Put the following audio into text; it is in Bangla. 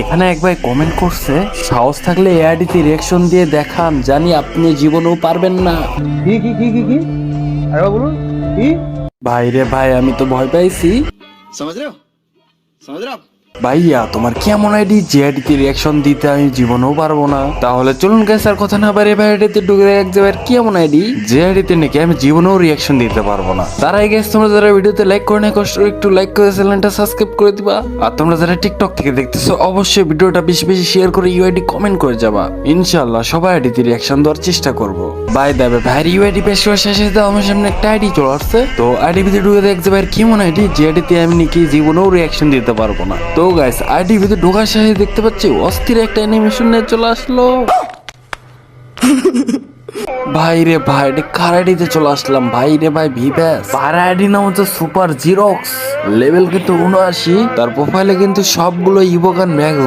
এখানে একবার কমেন্ট করছে সাহস থাকলে এআইডিতে রিয়াকশন দিয়ে দেখান জানি আপনি জীবনেও পারবেন না। কি কি কি কি কি? আর বলুন কি? ভাই রে ভাই আমি তো ভয় পাইছি। সমাজ রে রে ভাইয়া তোমার কেমন আইডি? যে আইডিতে রিয়াকশন দিতে আমি জীবনেও পারব না। তাহলে চলুন গ্যাস আর কথা না ভাই আইডিতে ঢুকে এক জায়গায় কেমন আইডি? যে আইডিতে নাকি আমি জীবনেও রিয়াকশন দিতে পারব না। তার আগে guys, তোমরা যারা ভিডিওতে লাইক করে না কষ্ট করে একটু লাইক করে চ্যানেলটা সাবস্ক্রাইব করে দিবা। আর তোমরা যারা টিকটক থেকে দেখতেছো অবশ্যই ভিডিওটা বেশি বেশি শেয়ার করে ইউআইডি কমেন্ট করে যাবা। ইনশাল্লাহ সবাই আইডিতে রিয়াকশন দেওয়ার চেষ্টা করব। বাই দেবে ভাইয়ের ইউআইডি পেশ করার শেষে তো আমার সামনে একটা আইডি চলে আসছে। তো আইডি ভিতরে ঢুকে দেখতে ভাইয়ের কেমন আইডি? যে আইডিতে আমি নাকি জীবনেও রিয়াকশন দিতে পারব না। তো গাইস আইডি ভিতরে ঢোকার সাথে দেখতে পাচ্ছি অস্থির একটা অ্যানিমেশন নিয়ে চলে আসলো। ভাই রে ভাই রে কার আইডিতে চলে আসলাম? ভাই রে ভাই ভিভ্যাস আইডি নাম হচ্ছে সুপার জিরক্স লেভেল কিন্তু উনআশি তার প্রোফাইলে কিন্তু সবগুলো ইভোকান ম্যাক্স